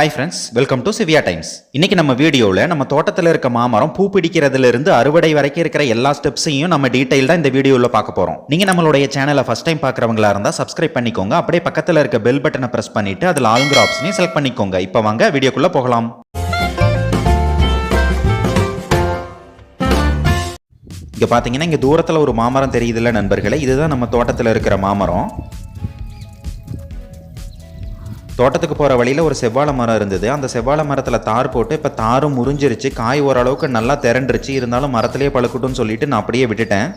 Hi friends welcome to Siviya Times இன்னைக்கு நம்ம வீடியோவில் நம்ம தோட்டத்தில் இருக்க மாமரம் பூ பிடிக்கிறதுலேருந்து அறுவடை வரைக்கும் இருக்கிற எல்லா ஸ்டெப்ஸையும் நம்ம டீட்டெயில்டாக இந்த வீடியோவில் பார்க்க போகிறோம் நீங்கள் நம்மளுடைய சேனலை ஃபஸ்ட் டைம் பார்க்குறவங்களா இருந்தால் சப்ஸ்கிரைப் பண்ணிக்கோங்க. அப்படியே பக்கத்தில் இருக்க பெல் பட்டனை ப்ரெஸ் பண்ணிவிட்டு அதில் ஆளுங்கிற ஆப்ஷனையும் செலக்ட் பண்ணிக்கோங்க. இப்போ வாங்க வீடியோக்குள்ளே போகலாம். இங்கே பார்த்தீங்கன்னா இங்கே தூரத்தில் ஒரு மாமரம் தெரியுதுல்ல நண்பர்களே இதுதான் நம்ம தோட்டத்தில் இருக்கிற மாமரம். தோட்டத்துக்கு போகிற வழியில் ஒரு செவ்வாழை மரம் இருந்தது. அந்த செவ்வாழை மரத்தில் தார் போட்டு இப்போ தாரும் முறிஞ்சிருச்சு. காய் ஓரளவுக்கு நல்லா திரண்டுருச்சு. இருந்தாலும் மரத்திலேயே பழுக்கட்டும்னு சொல்லிட்டு நான் அப்படியே விட்டுட்டேன்.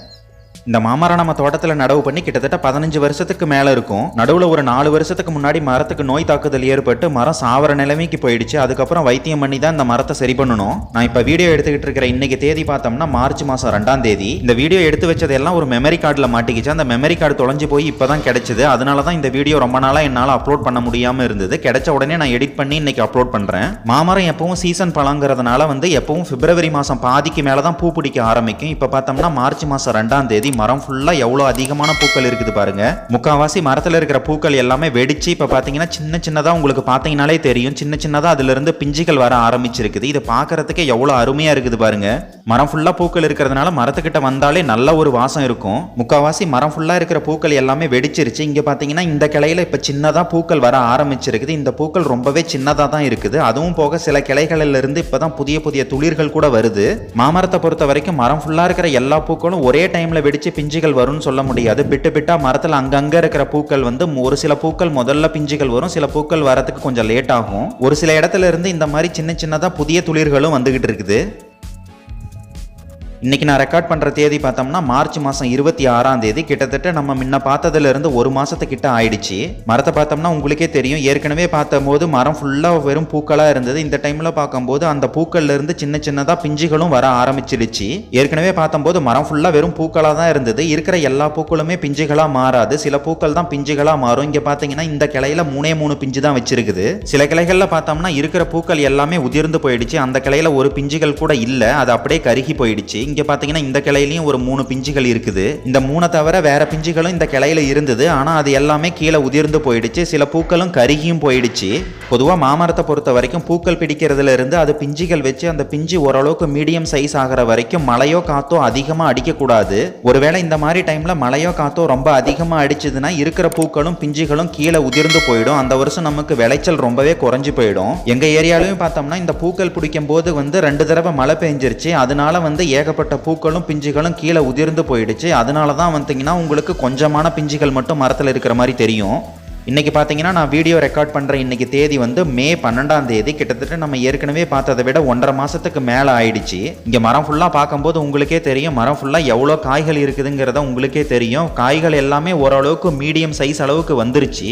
இந்த மாமரம் நம்ம தோட்டத்தில் நடவு பண்ணி கிட்டத்தட்ட பதினஞ்சு வருஷத்துக்கு மேலே இருக்கும். நடுவில் ஒரு நாலு வருஷத்துக்கு முன்னாடி மரத்துக்கு நோய் தாக்குதல் ஏற்பட்டு மரம் சாவர நிலைமைக்கு போயிடுச்சு. அதுக்கப்புறம் வைத்தியம் பண்ணி தான் இந்த மரத்தை சரி பண்ணணும். நான் இப்போ வீடியோ எடுத்துக்கிட்டு இருக்கிற இன்னைக்கு தேதி பார்த்தோம்னா மார்ச் மாதம் ரெண்டாம் தேதி. இந்த வீடியோ எடுத்து வச்சதெல்லாம் ஒரு மெமரி கார்டில் மாட்டிக்கிச்சு. அந்த மெமரி கார்டு தொலைஞ்சு போய் இப்போ தான் கிடைச்சது. அதனால தான் இந்த வீடியோ ரொம்ப நாளாக என்னால் அப்லோட் பண்ண முடியாமல் இருந்தது. கிடைச்ச உடனே நான் எடிட் பண்ணி இன்னைக்கு அப்லோட் பண்ணுறேன் மாமரம் எப்பவும் சீசன் பழங்கிறதுனால வந்து எப்பவும் பிப்ரவரி மாதம் பாதிக்கு மேலே தான் பூ பிடிக்க ஆரம்பிக்கும். இப்போ பார்த்தோம்னா மார்ச் மாதம் ரெண்டாம் தேதி. மரம் ஃபுல்லாக எவ்வளோ அதிகமான பூக்கள் இருக்குது பாருங்க. முக்காவாசி மரத்தில் இருக்கிற பூக்கள் எல்லாமே வெடிச்சு இப்போ பார்த்தீங்கன்னா சின்ன சின்னதாக உங்களுக்கு பார்த்தீங்கனாலே தெரியும். சின்ன சின்னதாக அதுலேருந்து பிஞ்சுகள் வர ஆரம்பிச்சிருக்குது. இது பார்க்கறதுக்கு எவ்வளோ அருமையாக இருக்குது பாருங்க. மரம் ஃபுல்லாக பூக்கள் இருக்கிறதுனால மரத்துக்கிட்ட வந்தாலே நல்ல ஒரு வாசம் இருக்கும். முக்காவாசி மரம் ஃபுல்லாக இருக்கிற பூக்கள் எல்லாமே வெடிச்சிருச்சு. இங்கே பார்த்தீங்கன்னா இந்த கிளையில இப்போ சின்னதாக பூக்கள் வர ஆரம்பிச்சிருக்குது. இந்த பூக்கள் ரொம்பவே சின்னதாக தான் இருக்குது. அதுவும் போக சில கிளைகளில் இருந்து இப்போ தான் புதிய புதிய துளிர்கள் கூட வருது. மாமரத்தை பொறுத்த வரைக்கும் மரம் ஃபுல்லாக இருக்கிற எல்லா பூக்களும் ஒரே டைமில் வெடித்து பிஞ்சுகள் வரும்னு சொல்ல முடியாது. பிட்டு பிட்டாக மரத்தில் அங்கங்கே இருக்கிற பூக்கள் வந்து ஒரு சில பூக்கள் முதல்ல பிஞ்சுகள் வரும் சில பூக்கள் வரத்துக்கு கொஞ்சம் லேட் ஆகும். ஒரு சில இடத்துல இருந்து இந்த மாதிரி சின்ன சின்னதாக புதிய துளிர்களும் வந்துகிட்டு இருக்குது. இன்றைக்கி நான் ரெக்கார்ட் பண்ணுற தேதி பார்த்தோம்னா மார்ச் மாதம் இருபத்தி ஆறாம் தேதி. கிட்டத்தட்ட நம்ம முன்ன பார்த்ததுல இருந்து ஒரு மாதத்துக்கிட்ட ஆயிடுச்சு. மரத்தை பார்த்தோம்னா உங்களுக்கே தெரியும். ஏற்கனவே பார்த்தபோது மரம் ஃபுல்லாக வெறும் பூக்களாக இருந்தது. இந்த டைமில் பார்க்கும்போது அந்த பூக்கள்லேருந்து சின்ன சின்னதாக பிஞ்சுகளும் வர ஆரம்பிச்சிடுச்சு. ஏற்கனவே பார்த்தம்போது மரம் ஃபுல்லாக வெறும் பூக்களாக தான் இருந்தது. இருக்கிற எல்லா பூக்களுமே பிஞ்சுகளாக மாறாது. சில பூக்கள் தான் பிஞ்சுகளாக மாறும். இங்கே பார்த்தீங்கன்னா இந்த கிளையில் மூணே மூணு பிஞ்சு தான் வச்சிருக்குது. சில கிளைகளில் பார்த்தோம்னா இருக்கிற பூக்கள் எல்லாமே உதிர்ந்து போயிடுச்சு. அந்த கிளையில் ஒரு பிஞ்சுகள் கூட இல்லை. அது அப்படியே கருகி போயிடுச்சு. இங்கே பார்த்தீங்கன்னா இந்த கிளையிலையும் ஒரு மூணு பிஞ்சுகள் இருக்குது. இந்த மூணை தவிர வேற பிஞ்சுகளும் இந்த கிளையில இருந்தது. ஆனால் அது எல்லாமே கீழே உதிர்ந்து போயிடுச்சு. சில பூக்களும் கருகியும் போயிடுச்சு. பொதுவாக மாமரத்தை பொறுத்த வரைக்கும் பூக்கள் பிடிக்கிறதுல இருந்து அது பிஞ்சுகள் வச்சு அந்த பிஞ்சு ஓரளவுக்கு மீடியம் சைஸ் ஆகிற வரைக்கும் மழையோ காத்தோ அதிகமாக அடிக்கக்கூடாது. ஒருவேளை இந்த மாதிரி டைமில் மழையோ காத்தோ ரொம்ப அதிகமாக அடிச்சதுன்னா இருக்கிற பூக்களும் பிஞ்சுகளும் கீழே உதிர்ந்து போயிடும். அந்த வருஷம் நமக்கு விளைச்சல் ரொம்பவே குறைஞ்சு போயிடும். எங்கள் ஏரியாலையும் பார்த்தோம்னா இந்த பூக்கள் பிடிக்கும் போது வந்து ரெண்டு தடவை மழை பெஞ்சிருச்சு. அதனால வந்து ஏகப்பட்ட பூக்களும் பிஞ்சுகளும் கீழே உதிர்ந்து போயிடுச்சு. அதனால தான் வந்தீங்கன்னா உங்களுக்கு கொஞ்சமான பிஞ்சுகள் மட்டும் மரத்தில் இருக்கிற மாதிரி தெரியும். இன்றைக்கி பார்த்தீங்கன்னா நான் வீடியோ ரெக்கார்ட் பண்ணுற இன்றைக்கி தேதி வந்து மே பன்னெண்டாம் தேதி. கிட்டத்தட்ட நம்ம ஏற்கனவே பார்த்ததை விட ஒன்றரை மாதத்துக்கு மேலே ஆயிடுச்சு. இங்கே மரம் ஃபுல்லாக பார்க்கும்போது உங்களுக்கே தெரியும். மரம் ஃபுல்லாக எவ்வளோ காய்கள் இருக்குதுங்கிறத உங்களுக்கே தெரியும். காய்கள் எல்லாமே ஓரளவுக்கு மீடியம் சைஸ் அளவுக்கு வந்துருச்சு.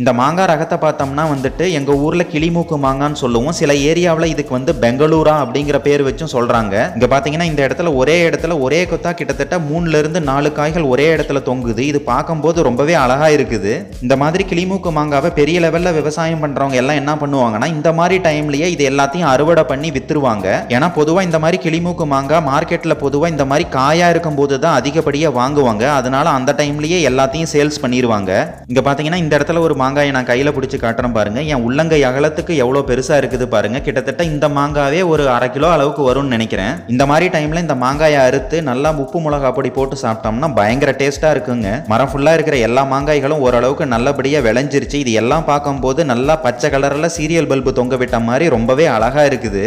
இந்த மாங்காய் ரகத்தை பார்த்தோம்னா வந்துட்டு எங்கள் ஊரில் கிளிமூக்கு மாங்கான்னு சொல்லுவோம். சில ஏரியாவில் இதுக்கு வந்து பெங்களூரா அப்படிங்கிற பேர் வச்சும் சொல்கிறாங்க இங்கே பார்த்தீங்கன்னா இந்த இடத்துல ஒரே இடத்துல ஒரே கொத்தா கிட்டத்தட்ட மூணுலேருந்து நாலு காய்கள் ஒரே இடத்துல தொங்குது. இது பார்க்கும்போது ரொம்பவே அழகாக இருக்குது. இந்த மாதிரி கிளிமூக்கு மாங்காவை பெரிய லெவலில் விவசாயம் பண்ணுறவங்க எல்லாம் என்ன பண்ணுவாங்கன்னா இந்த மாதிரி டைம்லேயே இது எல்லாத்தையும் அறுவடை பண்ணி விற்றுருவாங்க ஏன்னா பொதுவாக இந்த மாதிரி கிளிமூக்கு மாங்காய் மார்க்கெட்டில் பொதுவாக இந்த மாதிரி காயாக இருக்கும்போது தான் அதிகப்படியாக வாங்குவாங்க. அதனால அந்த டைம்லேயே எல்லாத்தையும் சேல்ஸ் பண்ணிடுவாங்க இங்கே பார்த்தீங்கன்னா இந்த இடத்துல ஒரு மாங்காயை மாங்காயை நான் கையில் பிடிச்சி காட்டுறேன் பாருங்கள் என் உள்ளங்கை அகலத்துக்கு எவ்வளோ பெருசாக இருக்குது பாருங்கள் கிட்டத்தட்ட இந்த மாங்காவே ஒரு அரை கிலோ அளவுக்கு வரும்னு நினைக்கிறேன். இந்த மாதிரி டைமில் இந்த மாங்காயை அறுத்து நல்லா உப்பு மிளகா பொடி போட்டு சாப்பிட்டோம்னா பயங்கர டேஸ்ட்டாக இருக்குங்க. மரம் ஃபுல்லாக இருக்கிற எல்லா மாங்காய்களும் ஓரளவுக்கு நல்லபடியாக விளைஞ்சிருச்சு. இது எல்லாம் பார்க்கும்போது நல்லா பச்சை கலரில் சீரியல் பல்பு தொங்க விட்ட மாதிரி ரொம்பவே அழகாக இருக்குது.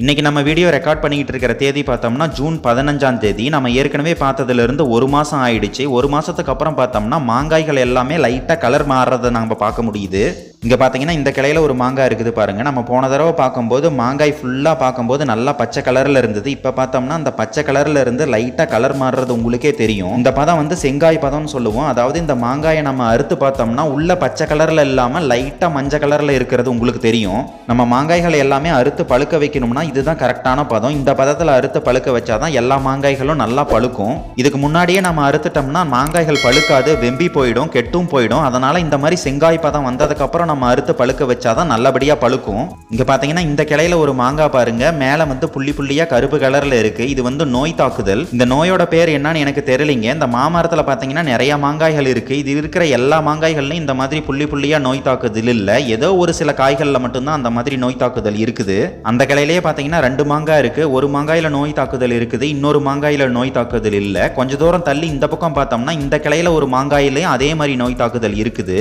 இன்னைக்கு நம்ம வீடியோ ரெக்கார்ட் பண்ணிக்கிட்டு இருக்கிற தேதி பார்த்தோம்னா ஜூன் பதினஞ்சாம் தேதி. நம்ம ஏற்கனவே பார்த்ததுல இருந்து ஒரு மாதம் ஆயிடுச்சு. ஒரு மாதத்துக்கு அப்புறம் பார்த்தோம்னா மாங்காய்கள் எல்லாமே லைட்டாக கலர் மாறுறதை நம்ம பார்க்க முடியுது. இங்கே பார்த்தீங்கன்னா இந்த கிளையில ஒரு மாங்காய் இருக்குது பாருங்க. நம்ம போன தடவை பார்க்கும்போது மாங்காய் ஃபுல்லாக பார்க்கும்போது நல்லா பச்சை கலரில் இருந்தது. இப்போ பார்த்தோம்னா அந்த பச்சை கலரில் இருந்து லைட்டாக கலர் மாறுறது உங்களுக்கே தெரியும். இந்த பதம் வந்து செங்காய் பதம்னு சொல்லுவோம். அதாவது இந்த மாங்காயை நம்ம அறுத்து பார்த்தோம்னா உள்ள பச்சை கலரில் இல்லாமல் லைட்டாக மஞ்சள் கலரில் இருக்கிறது உங்களுக்கு தெரியும். நம்ம மாங்காய்களை எல்லாமே அறுத்து பழுக்க வைக்கணும்னா இதுதான் கரெக்டான பதம். இந்த பதத்தில் அறுத்து பழுக்க வச்சாதான் எல்லா மாங்காய்களும் நல்லா பழுக்கும். இதுக்கு முன்னாடியே நம்ம அறுத்துட்டோம்னா மாங்காய்கள் பழுக்காது வெம்பி போயிடும் கெட்டும் போயிடும். அதனால் இந்த மாதிரி செங்காய் பதம் வந்ததுக்கப்புறம் நம்ம அறுத்து பழுக்க வச்சாதான் நல்லபடியாக பழுக்கும். இங்கே பார்த்தீங்கன்னா இந்த கிளையில ஒரு மாங்காய் பாருங்க. மேலே வந்து புள்ளி புள்ளியாக கருப்பு கலரில் இருக்குது இது வந்து நோய் தாக்குதல். இந்த நோயோட பேர் என்னன்னு எனக்கு தெரியலிங்க. இந்த மாமரத்தில் பார்த்தீங்கன்னா நிறைய மாங்காய்கள் இருக்குது இது இருக்கிற எல்லா மாங்காய்கள்லையும் இந்த மாதிரி புள்ளி புள்ளியாக நோய் தாக்குதல் இல்லை. ஏதோ ஒரு சில காய்களில் மட்டும்தான் அந்த மாதிரி நோய் தாக்குதல் இருக்குது. அந்த கிளையிலேயே பார்த்தீங்கன்னா ரெண்டு மாங்காய் இருக்குது ஒரு மாங்காயில் நோய் தாக்குதல் இருக்குது. இன்னொரு மாங்காயில் நோய் தாக்குதல் இல்லை. கொஞ்ச தூரம் தள்ளி இந்த பக்கம் பார்த்தோம்னா இந்த கிளையில ஒரு மாங்காயிலையும் அதே மாதிரி நோய் தாக்குதல் இருக்குது.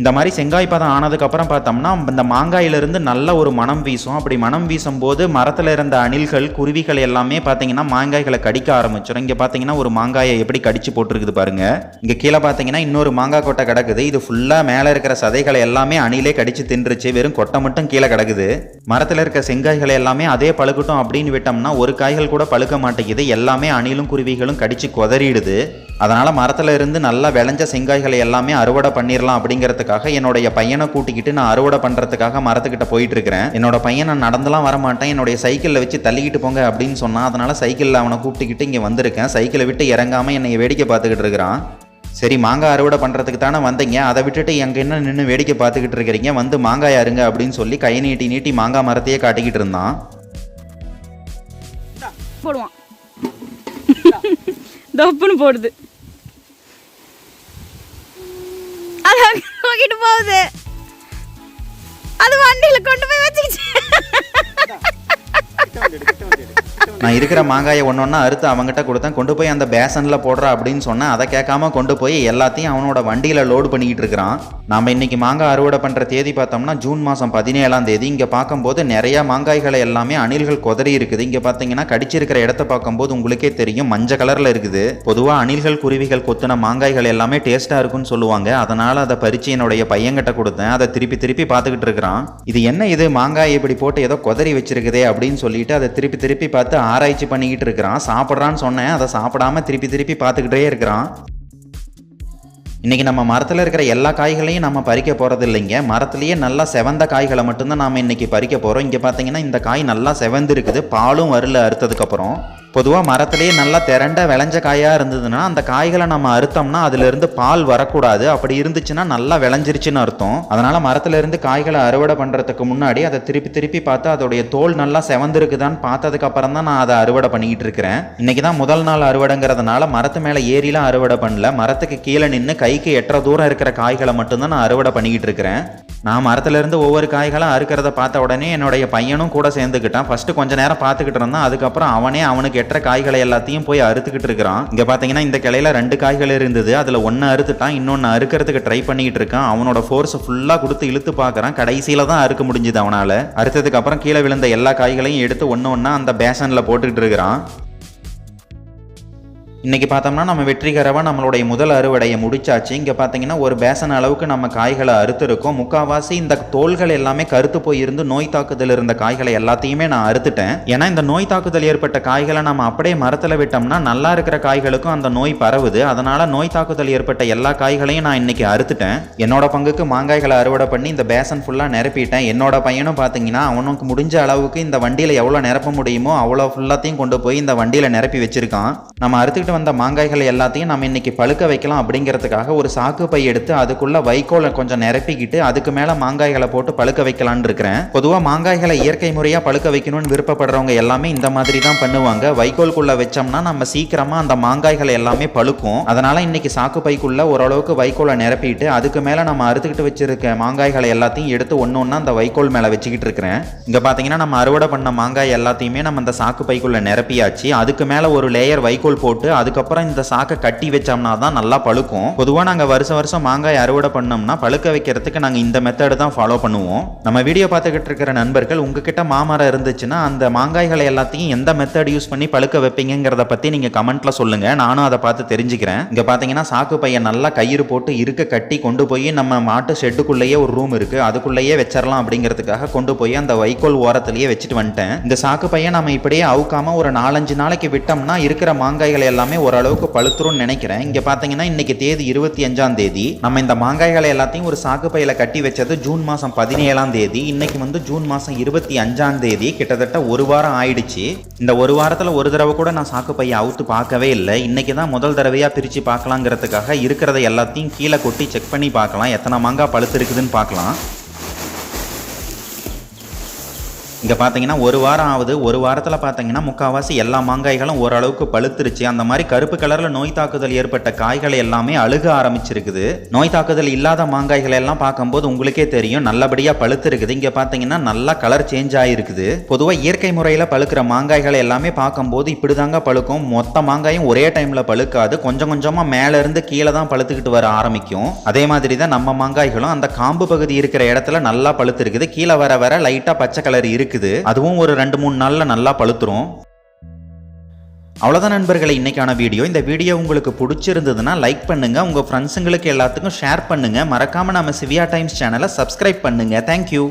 இந்த மாதிரி செங்காய் பதம் ஆனதுக்கப்புறம் பார்த்தோம்னா இந்த மாங்காயிலிருந்து நல்ல ஒரு மனம் வீசும். அப்படி மனம் வீசும் போது மரத்தில் இருந்த அணில்கள் குருவிகள் எல்லாமே பார்த்தீங்கன்னா மாங்காய்களை கடிக்க ஆரம்பிச்சிடும் இங்கே பார்த்தீங்கன்னா ஒரு மாங்காயை எப்படி கடிச்சு போட்டிருக்குது பாருங்க. இங்கே கீழே பார்த்தீங்கன்னா இன்னொரு மாங்காய் கொட்டை கிடக்குது. இது ஃபுல்லாக மேலே இருக்கிற சதைகளை எல்லாமே அணிலே கடிச்சு தின்றுச்சு. வெறும் கொட்டை மட்டும் கீழே கிடக்குது. மரத்தில் இருக்க செங்காய்களை எல்லாமே அதே பழுக்கட்டும் அப்படின்னு விட்டோம்னா ஒரு காய்கள் கூட பழுக்க மாட்டேங்குது. எல்லாமே அணிலும் குருவிகளும் கடிச்சு கொதறிடுது. அதனால் மரத்தில் இருந்து நல்லா விளைஞ்ச செங்காய்களை எல்லாமே அறுவடை பண்ணிடலாம் அப்படிங்கிறதுக்காக என்னுடைய பையனை கூட்டிக்கிட்டு நான் அறுவடை பண்ணுறதுக்காக மரத்துக்கிட்ட போயிட்டு இருக்கிறேன் என்னோட பையனை நான் நடந்தெல்லாம் வர மாட்டேன் என்னுடைய சைக்கிளில் வச்சு தள்ளிக்கிட்டு போங்க அப்படின்னு சொன்னான் அதனால் சைக்கிளில் அவனை கூப்பிட்டுக்கிட்டு இங்கே வந்திருக்கேன். சைக்கிளை விட்டு இறங்காமல் என்னை வேடிக்கை பார்த்துக்கிட்டு இருக்கிறான். சரி மாங்காய் அறுவடை பண்ணுறதுக்கு தானே வந்தீங்க. அதை விட்டுட்டு எங்கே என்ன நின்று வேடிக்கை பார்த்துக்கிட்டு இருக்கிறீங்க. வந்து மாங்காய் அருங்க அப்படின்னு சொல்லி கை நீட்டி நீட்டி மாங்காய் மரத்தையே காட்டிக்கிட்டு இருந்தான். போடுவான். தப்புன்னு போடுது. அது அங்க போகுது. அது வண்டியில கொண்டு போய் வச்சுக்கிச்சு. நான் இருக்கிற மாங்காயை ஒன்று ஒன்றா அறுத்து அவங்ககிட்ட கொடுத்தேன். கொண்டு போய் அந்த பேசனில் போடுறா அப்படின்னு சொன்னேன். அதை கேட்காம கொண்டு போய் எல்லாத்தையும் அவனோட வண்டியில் லோடு பண்ணிக்கிட்டு இருக்கிறான். நாம் இன்றைக்கி மாங்காய் அறுவடை பண்ணுற தேதி பார்த்தோம்னா ஜூன் மாதம் பதினேழாம் தேதி. இங்கே பார்க்கும்போது நிறையா மாங்காய்களை எல்லாமே அணில்கள் குதறி இருக்குது. இங்கே பார்த்தீங்கன்னா கடிச்சிருக்கிற இடத்த பார்க்கும்போது உங்களுக்கே தெரியும் மஞ்சள் கலரில் இருக்குது. பொதுவாக அணில்கள் குருவிகள் கொத்துன மாங்காய்கள் எல்லாமே டேஸ்ட்டாக இருக்குன்னு சொல்லுவாங்க. அதனால் அதை பறித்து என்னுடைய பையன்கிட்ட கொடுத்தேன். அதை திருப்பி திருப்பி பார்த்துக்கிட்டு இருக்கிறான். இது என்ன இது? மாங்காய் இப்படி போட்டு ஏதோ குதறி வச்சிருக்குதே அப்படின்னு சொல்லிட்டு அதை திருப்பி திருப்பி பார்த்து ஆராய்ச்சி பண்ணிக்கிட்டு இருக்கிறான். சாப்பிட்றான்னு சொன்னேன். அதை சாப்பிடாம திருப்பி திருப்பி பார்த்துக்கிட்டே இருக்கிறான். இன்றைக்கி நம்ம மரத்தில் இருக்கிற எல்லா காய்களையும் நம்ம பறிக்க போகிறது இல்லைங்க. மரத்துலேயே நல்லா செவந்த காய்களை மட்டும்தான் நாம் இன்றைக்கி பறிக்க போகிறோம் இங்கே பார்த்தீங்கன்னா இந்த காய் நல்லா செவந்து இருக்குது பாலும் வரல அறுத்ததுக்கப்புறம். பொதுவாக மரத்துலேயே நல்லா திரண்ட விளைஞ்ச காயாக இருந்ததுன்னா அந்த காய்களை நம்ம அறுத்தோம்னா அதுலேருந்து பால் வரக்கூடாது. அப்படி இருந்துச்சுன்னா நல்லா விளைஞ்சிருச்சுன்னு அர்த்தம். அதனால் மரத்துலேருந்து காய்களை அறுவடை பண்ணுறதுக்கு முன்னாடி அதை திருப்பி திருப்பி பார்த்து அதோடைய தோல் நல்லா செவந்திருக்குதான்னு பார்த்ததுக்கப்புறம் தான் நான் அதை அறுவடை பண்ணிக்கிட்டு இருக்கிறேன். இன்றைக்கி தான் முதல் நாள் அறுவடைங்கிறதுனால மரத்து மேலே ஏறிலாம் அறுவடை பண்ணல. மரத்துக்கு கீழே நின்று கை கைக்கு எட்டுற தூரம் இருக்கிற காய்களை மட்டும்தான் நான் அறுவடை பண்ணிக்கிட்டு இருக்கிறேன். நான் மரத்துலேருந்து ஒவ்வொரு காய்களும் அறுக்கிறத பார்த்த உடனே என்னுடைய பையனும் கூட சேர்ந்துக்கிட்டான். ஃபஸ்ட்டு கொஞ்ச நேரம் பார்த்துக்கிட்டு இருந்தான். அதுக்கப்புறம் அவனே அவனுக்கு எட்டுற காய்களை எல்லாத்தையும் போய் அறுத்துக்கிட்டு இருக்கிறான். இங்கே பார்த்தீங்கன்னா இந்த கிளையில ரெண்டு காய்கள் இருந்தது. அதில் ஒன்று அறுத்துட்டான். இன்னொன்று அறுக்கிறதுக்கு ட்ரை பண்ணிக்கிட்டு இருக்கான். அவனோட ஃபோர்ஸ் ஃபுல்லாக கொடுத்து இழுத்து பார்க்குறான். கடைசியில் தான் அறுக்க முடிஞ்சுது அவனால். அறுத்ததுக்கப்புறம் கீழே விழுந்த எல்லா காய்களையும் எடுத்து ஒன்று ஒன்றா அந்த பேசனில் போட்டுக்கிட்டு இருக்கிறான். இன்றைக்கி பார்த்தோம்னா நம்ம வெற்றிகரமாக நம்மளுடைய முதல் அறுவடையை முடிச்சாச்சு. இங்கே பார்த்தீங்கன்னா ஒரு பேசன் அளவுக்கு நம்ம காய்களை அறுத்துருக்கோம். முக்கால்வாசி இந்த தோள்கள் எல்லாமே கருத்து போயிருந்து நோய் தாக்குதல் இருந்த காய்களை எல்லாத்தையுமே நான் அறுத்துட்டேன். ஏன்னா இந்த நோய் தாக்குதல் ஏற்பட்ட காய்களை நம்ம அப்படியே மரத்தில் விட்டோம்னா நல்லா இருக்கிற காய்களுக்கும் அந்த நோய் பரவுது. அதனால் நோய் தாக்குதல் ஏற்பட்ட எல்லா காய்களையும் நான் இன்றைக்கி அறுத்துட்டேன். என்னோட பங்குக்கு மாங்காய்களை அறுவடை பண்ணி இந்த பேசன் ஃபுல்லாக நிரப்பிட்டேன். என்னோட பையனும் பார்த்தீங்கன்னா அவனுக்கு முடிஞ்ச அளவுக்கு இந்த வண்டியில் எவ்வளோ நிரப்ப முடியுமோ அவ்வளோ ஃபுல்லாத்தையும் கொண்டு போய் இந்த வண்டியில் நிரப்பி வச்சுருக்கான். நம்ம அறுத்துக்கிட்டு வந்த மாங்காய்களை எல்லாத்தையும் நம்ம இன்னைக்கு பழுக்க வைக்கலாம் அப்படிங்கிறதுக்காக ஒரு சாக்கு பை எடுத்து அதுக்குள்ள வைக்கோலை கொஞ்சம் நிரப்பிக்கிட்டு அதுக்கு மேலே மாங்காய்களை போட்டு பழுக்க வைக்கலான் இருக்கிறேன். பொதுவாக மாங்காய்களை இயற்கை முறையாக பழுக்க வைக்கணும்னு விருப்பப்படுறவங்க எல்லாமே இந்த மாதிரி தான் பண்ணுவாங்க. வைக்கோல்குள்ளே வச்சோம்னா நம்ம சீக்கிரமா அந்த மாங்காய்களை எல்லாமே பழுக்கும். அதனால இன்னைக்கு சாக்கு பைக்குள்ள ஓரளவுக்கு வைக்கோலை நிரப்பிட்டு அதுக்கு மேலே நம்ம அறுத்துக்கிட்டு வச்சிருக்க மாங்காய்களை எல்லாத்தையும் எடுத்து ஒன்று ஒன்றா அந்த வைக்கோல் மேலே வச்சுக்கிட்டு இருக்கிறேன். இங்கே பார்த்தீங்கன்னா நம்ம அறுவடை பண்ண மாங்காய் எல்லாத்தையுமே நம்ம அந்த சாக்கு பைக்குள்ள நிரப்பியாச்சு. அதுக்கு மேலே ஒரு லேயர் வைக்கோல் போட்டு அதுக்கப்புறம் இந்த சாக்கை கட்டி வச்சோம்னா தான் நல்லா பழுக்கும். பொதுவாக நாங்கள் வருஷம் வருஷம் மாங்காய் அறுவடை பண்ணோம்னா பழுக்க வைக்கிறதுக்கு நாங்கள் இந்த மெத்தடு தான் ஃபாலோ பண்ணுவோம். நம்ம வீடியோ பார்த்துக்கிட்டு இருக்கிற நண்பர்கள் உங்ககிட்ட மாமரம் இருந்துச்சுன்னா அந்த மாங்காய்களை எல்லாத்தையும் எந்த மெத்தட் யூஸ் பண்ணி பழுக்க வைப்பீங்கிறத பற்றி நீங்கள் கமெண்ட்டில் சொல்லுங்கள் நானும் அதை பார்த்து தெரிஞ்சுக்கிறேன். இங்கே பார்த்தீங்கன்னா சாக்கு பையன் நல்லா கயிறு போட்டு இருக்க கட்டி கொண்டு போய் நம்ம மாட்டு ஷெட்டுக்குள்ளேயே ஒரு ரூம் இருக்குது அதுக்குள்ளேயே வச்சிடலாம் அப்படிங்கிறதுக்காக கொண்டு போய் அந்த வைக்கோல் ஓரத்துலேயே வச்சுட்டு வந்துட்டேன். இந்த சாக்கு பையன் நம்ம இப்படியே அவுக்காம ஒரு நாலஞ்சு நாளைக்கு விட்டோம்னா இருக்கிற மாங்காய்களை எல்லாமே எல்லாமே ஓரளவுக்கு பழுத்துரும்னு நினைக்கிறேன். இங்க பாத்தீங்கன்னா இன்னைக்கு தேதி இருபத்தி அஞ்சாம் தேதி. நம்ம இந்த மாங்காய்களை எல்லாத்தையும் ஒரு சாக்கு பையில கட்டி வச்சது ஜூன் மாசம் பதினேழாம் தேதி. இன்னைக்கு வந்து ஜூன் மாசம் இருபத்தி அஞ்சாம் தேதி. கிட்டத்தட்ட ஒரு வாரம் ஆயிடுச்சு. இந்த ஒரு வாரத்துல ஒரு தடவை கூட நான் சாக்கு பையை அவுத்து பார்க்கவே இல்லை. இன்னைக்கு தான் முதல் தடவையா பிரிச்சு பார்க்கலாங்கிறதுக்காக இருக்கிறத எல்லாத்தையும் கீழே கொட்டி செக் பண்ணி பார்க்கலாம். எத்தனை மாங்காய் பழுத்து இருக்குதுன்னு பார்க்கலாம். இங்கே பார்த்தீங்கன்னா ஒரு வாரம் ஆகுது. ஒரு வாரத்தில் பார்த்தீங்கன்னா முக்கால்வாசி எல்லா மாங்காய்களும் ஓரளவுக்கு பழுத்துருச்சு. அந்த மாதிரி கருப்பு கலரில் நோய் தாக்குதல் ஏற்பட்ட காய்கள் எல்லாமே அழுக ஆரம்பிச்சிருக்குது. நோய் தாக்குதல் இல்லாத மாங்காய்கள் எல்லாம் பார்க்கும்போது உங்களுக்கே தெரியும். நல்லபடியாக பழுத்துருக்குது. இங்கே பார்த்தீங்கன்னா நல்லா கலர் சேஞ்ச் ஆகிருக்குது பொதுவாக இயற்கை முறையில் பழுக்கிற மாங்காய்கள் எல்லாமே பார்க்கும்போது இப்படி தாங்க பழுக்கும். மொத்த மாங்காயும் ஒரே டைமில் பழுக்காது. கொஞ்சம் கொஞ்சமாக மேலேருந்து கீழே தான் பழுத்துக்கிட்டு வர ஆரம்பிக்கும். அதே மாதிரி தான் நம்ம மாங்காய்களும் அந்த காம்பு பகுதி இருக்கிற இடத்துல நல்லா பழுத்துருக்குது. கீழே வர வர லைட்டாக பச்சை கலர் இருக்குது அதுவும் ஒரு ரெண்டு மூணு நாளில் நல்லா பழுத்துரும். அவ்வளோதான் நண்பர்களை இன்னைக்கான வீடியோ. இந்த வீடியோ உங்களுக்கு பிடிச்சிருந்ததுன்னா லைக் பண்ணுங்க. உங்க ஃப்ரெண்ட்ஸுங்களுக்கு எல்லாத்துக்கும் ஷேர் பண்ணுங்க. மறக்காம நம்ம சிவியா டைம்ஸ் சேனலை சப்ஸ்கிரைப் பண்ணுங்க. Thank you